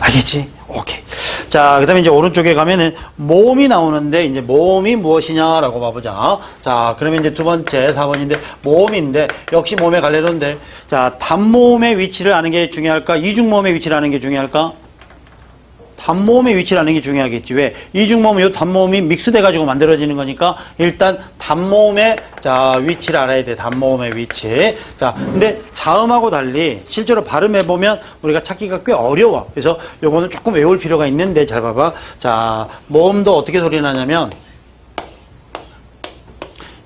알겠지? 오케이. 자, 그 다음에 이제 오른쪽에 가면은 모음이 나오는데, 이제 모음이 무엇이냐라고 봐보자. 자, 그러면 이제 두 번째 4번인데, 모음인데, 역시 몸의 갈래로인데, 자, 단모음의 위치를 아는 게 중요할까? 이중모음의 위치를 아는 게 중요할까? 단모음의 위치를 아는 게 중요하겠지. 왜? 이중모음, 요 단모음이 믹스돼가지고 만들어지는 거니까, 일단 단모음의, 자, 위치를 알아야 돼. 단모음의 위치. 자, 근데 자음하고 달리, 실제로 발음해 보면 우리가 찾기가 꽤 어려워. 그래서 요거는 조금 외울 필요가 있는데, 잘 봐봐. 자, 모음도 어떻게 소리 나냐면,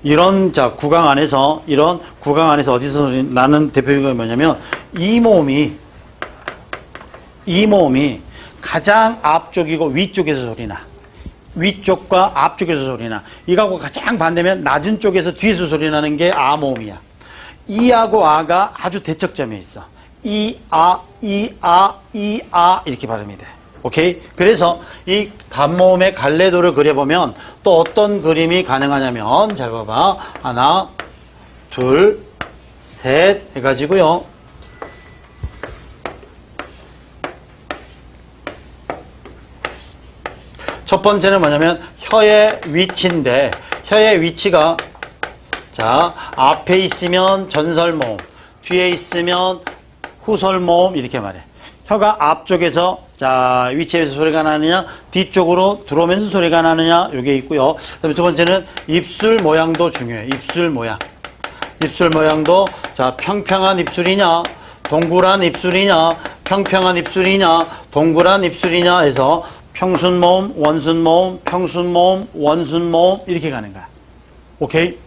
이런 자 구강 안에서 이런 구강 안에서 어디서 나는 대표적인 게 뭐냐면 이 모음이 이 모음이 가장 앞쪽이고 위쪽에서 소리나. 위쪽과 앞쪽에서 소리나. 이거하고 가장 반대면 낮은 쪽에서 뒤에서 소리 나는 게 아 모음이야. 이하고 아가 아주 대척점에 있어. 이, 아, 이, 아, 이, 아 이렇게 발음이 돼. 오케이? 그래서 이 단모음의 갈래도를 그려보면 또 어떤 그림이 가능하냐면 잘 봐봐. 하나, 둘, 셋 해가지고요. 첫 번째는 뭐냐면 혀의 위치인데 혀의 위치가 자 앞에 있으면 전설모음 뒤에 있으면 후설모음 이렇게 말해. 혀가 앞쪽에서 자 위치에서 소리가 나느냐 뒤쪽으로 들어오면서 소리가 나느냐 이게 있고요. 그다음에 두 번째는 입술 모양도 중요해 입술 모양. 입술 모양도 자 평평한 입술이냐 동그란 입술이냐 평평한 입술이냐 동그란 입술이냐 해서 평순 모음 원순 모음 평순 모음 원순 모음 이렇게 가는 거야. 오케이?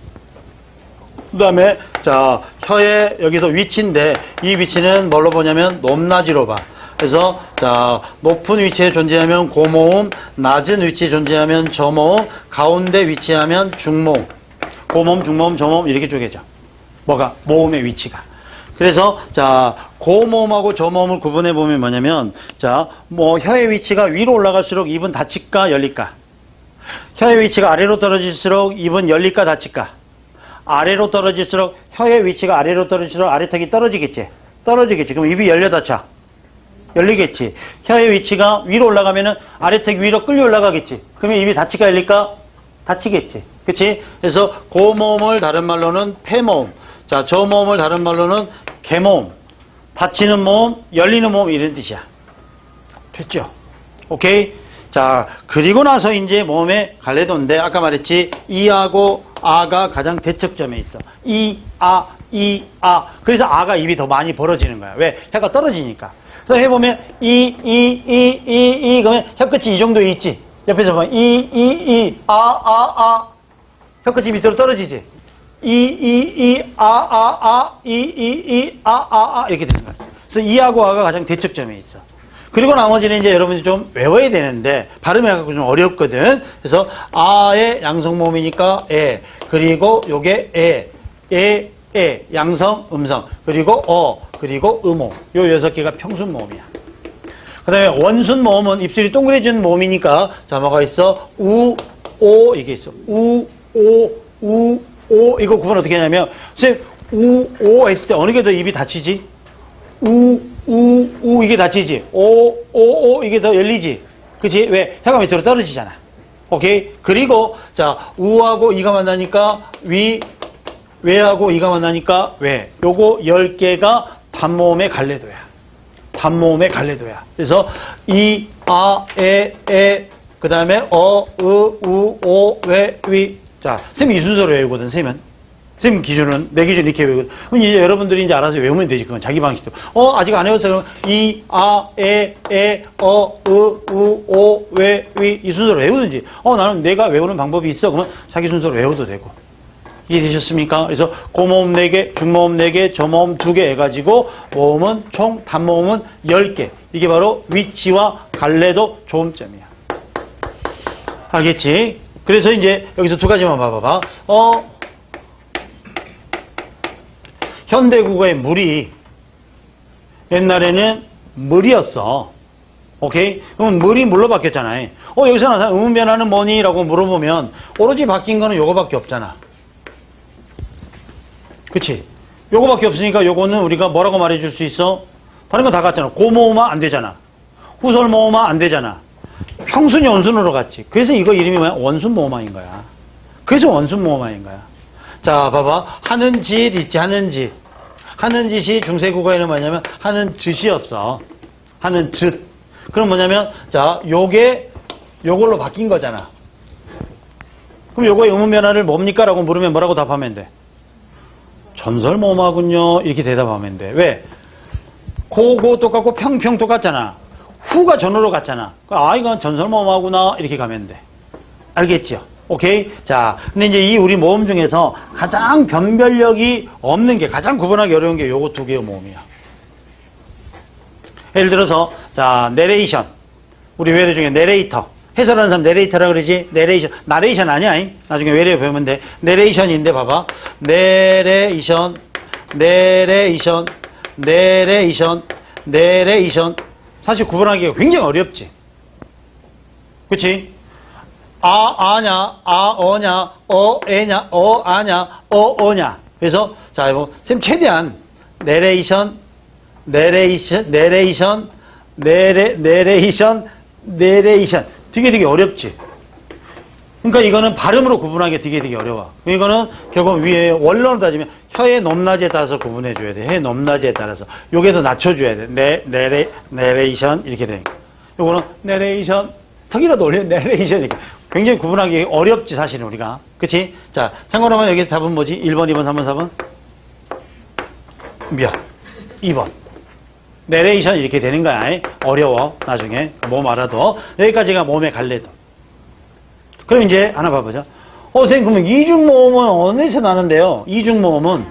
그 다음에 자 혀의 여기서 위치인데 이 위치는 뭘로 보냐면 높낮이로 봐. 그래서 자 높은 위치에 존재하면 고모음 낮은 위치에 존재하면 저모음 가운데 위치하면 중모음. 고모음 중모음 저모음 이렇게 쪼개져. 뭐가? 모음의 위치가 그래서 자 고모음하고 저모음을 구분해 보면 뭐냐면 자 뭐 혀의 위치가 위로 올라갈수록 입은 닫힐까 열릴까? 혀의 위치가 아래로 떨어질수록 입은 열릴까 닫힐까? 아래로 떨어질수록 혀의 위치가 아래로 떨어질수록 아래턱이 떨어지겠지? 떨어지겠지. 그럼 입이 열려 닫혀. 열리겠지. 혀의 위치가 위로 올라가면은 아래턱이 위로 끌려 올라가겠지. 그러면 입이 닫힐까 열릴까? 닫히겠지. 그치? 그래서 고모음을 다른 말로는 폐모음 자 저 모음을 다른 말로는 개모음 닫히는 모음 열리는 모음 이런 뜻이야. 됐죠? 오케이? 자 그리고 나서 이제 모음의 갈래도인데 아까 말했지 이하고 아가 가장 대척점에 있어. 이, 아, 이, 아. 그래서 아가 입이 더 많이 벌어지는 거야. 왜? 혀가 떨어지니까. 그래서 해보면 이, 이, 이, 이, 이 그러면 혀끝이 이 정도 있지? 옆에서 보면 이, 이, 이, 아, 아, 아. 혀끝이 밑으로 떨어지지 이, 이, 이, 아, 아, 아, 이, 이, 이, 아, 아, 아 이렇게 되는 거야 그래서 이하고 아가 가장 대척점에 있어. 그리고 나머지는 이제 여러분이 좀 외워야 되는데 발음해갖고 좀 어렵거든. 그래서 아의 양성 모음이니까 에 그리고 요게 에, 에, 에 양성 음성 그리고 어 그리고 음호. 요 여섯 개가 평순 모음이야. 그다음에 원순 모음은 입술이 동그래진 모음이니까 자 뭐가 있어. 우, 오 이게 있어. 우, 오, 우, 오 이거 구분 어떻게 하냐면 선생님 우, 오 했을 때 어느 게 더 입이 닫히지? 우, 우, 우 이게 닫히지. 오, 오, 오 이게 더 열리지. 그치? 왜? 혀가 밑으로 떨어지잖아. 오케이? 그리고 자 우하고 이가 만나니까 위, 외하고 이가 만나니까 외. 요거 10개가 단모음의 갈래도야. 단모음의 갈래도야. 그래서 이, 아, 에, 에, 그 다음에 어, 으, 우, 오, 외, 위. 자, 쌤이 이 순서로 외우거든, 쌤은. 쌤 기준은, 내 기준 이렇게 외우거든. 그럼 이제 여러분들이 이제 알아서 외우면 되지. 그건 자기 방식대로. 어, 아직 안 외웠어. 그럼 이, 아, 에, 에, 어, 으, 우, 오, 외, 위. 이 순서로 외우든지. 어, 나는 내가 외우는 방법이 있어. 그러면 자기 순서로 외워도 되고. 이해되셨습니까? 그래서 고모음 4개, 중모음 4개, 저모음 2개 해가지고 모음은 총 단모음은 10개. 이게 바로 위치와 갈래도 조음점이야. 알겠지? 그래서 이제 여기서 두 가지만 봐봐봐. 어, 현대 국어의 물이 옛날에는 물이었어. 오케이? 그럼 물이 물로 바뀌었잖아요. 어, 여기서 나타난 의문 변화는 뭐니? 라고 물어보면 오로지 바뀐 거는 요거밖에 없잖아. 그치? 요거밖에 없으니까 요거는 우리가 뭐라고 말해줄 수 있어? 다른 건다 같잖아. 고모음화 안 되잖아. 후설 모음화 안 되잖아. 평순이 원순으로 갔지. 그래서 이거 이름이 뭐야? 원순 모음화인 거야. 그래서 원순 모음화인 거야. 자, 봐봐. 하는 짓 있지, 하는 짓. 하는 짓이 중세 국어에는 뭐냐면 하는 짓이었어. 하는 짓. 그럼 뭐냐면 자, 요게 요걸로 바뀐 거잖아. 그럼 요거의 의문 변화를 뭡니까? 라고 물으면 뭐라고 답하면 돼? 전설모음하군요. 이렇게 대답하면 돼. 왜? 고고 똑같고 평평 똑같잖아. 후가 전으로 갔잖아. 아, 이건 전설모음하구나. 이렇게 가면 돼. 알겠죠? 오케이? 자, 근데 이제 이 우리 모음 중에서 가장 변별력이 없는 게, 가장 구분하기 어려운 게 요거 두 개의 모음이야. 예를 들어서, 자, 내레이션. 우리 외래 중에 내레이터. 해설하는 사람 내레이터라 그러지? 내레이션. 나레이션 아니야. 잉? 나중에 외래 배우면 돼. 내레이션인데 봐봐. 내레이션, 내레이션, 내레이션, 내레이션. 사실 구분하기가 굉장히 어렵지. 그치? 아, 아냐, 아, 어냐, 어, 애냐, 어, 아냐, 어, 어냐. 그래서, 자, 이거, 쌤 최대한, 내레이션, 내레이션, 내레이션, 내레, 내레이션, 내레이션. 되게 되게 어렵지. 그러니까 이거는 발음으로 구분하기 되게 되게 어려워. 이거는 결국 위에 원론으로 따지면 혀의 높낮이에 따라서 구분해 줘야 돼. 혀의 높낮이에 따라서. 여기에서 낮춰줘야 돼. 네, 내레, 내레이션 이렇게 돼. 요거는 내레이션 턱이라도 올려 내레이션 이렇게. 굉장히 구분하기 어렵지 사실은 우리가. 그치? 자, 참고로 하면 여기 답은 뭐지? 1번, 2번, 3번, 4번? 미안. 2번. 내레이션 이렇게 되는 거야. 어려워. 나중에. 몸 알아도. 여기까지가 몸의 갈래도. 그럼 이제 하나 봐보자. 어, 선생님, 그러면 이중모음은 어디서 나는데요? 이중모음은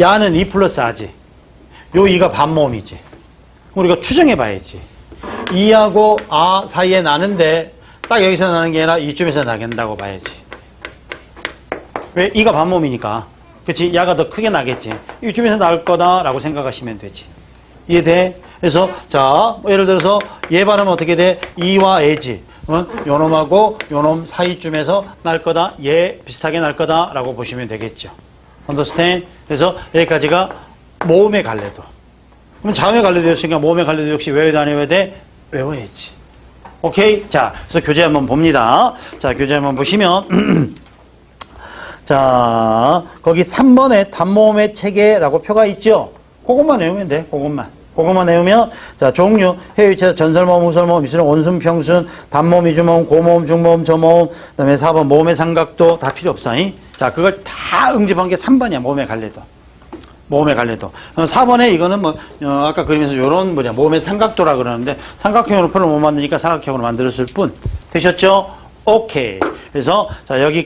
야는 2 플러스 아지. 요 2가 반모음이지. 우리가 추정해 봐야지. 2하고 아 사이에 나는데 딱 여기서 나는 게 아니라 이쯤에서 나겠다고 봐야지. 왜? 2가 반모음이니까. 그치? 야가 더 크게 나겠지. 이쯤에서 나올 거다라고 생각하시면 되지. 이해돼? 그래서 자 뭐 예를 들어서 얘 발음은 어떻게 돼? 이와 애지. 그러면 요놈하고 요놈 사이쯤에서 날 거다. 얘 비슷하게 날 거다 라고 보시면 되겠죠. understand? 그래서 여기까지가 모음의 갈래도. 그럼 자음의 갈래도 였으니까 모음의 갈래도 역시 외워야 안 외워야 돼? 외워야지. 오케이? 자, 그래서 교재 한번 봅니다. 자, 교재 한번 보시면 자, 거기 3번에 단모음의 체계라고 표가 있죠? 그것만 외우면 돼, 그것만. 그것만 외우면, 자, 종류, 해외위치에서 전설모음, 후설모음, 미술은 원순, 평순, 단모음, 이주모음, 고모음, 중모음, 저모음, 그 다음에 4번 모음의 삼각도 다 필요 없어. 잉? 자, 그걸 다 응집한 게 3번이야, 모음의 갈래도. 모음의 갈래도. 4번에 이거는 뭐, 어, 아까 그림에서 요런 뭐냐, 모음의 삼각도라 그러는데, 삼각형으로 표를 못 만드니까 사각형으로 만들었을 뿐. 되셨죠? 오케이. 그래서, 자, 여기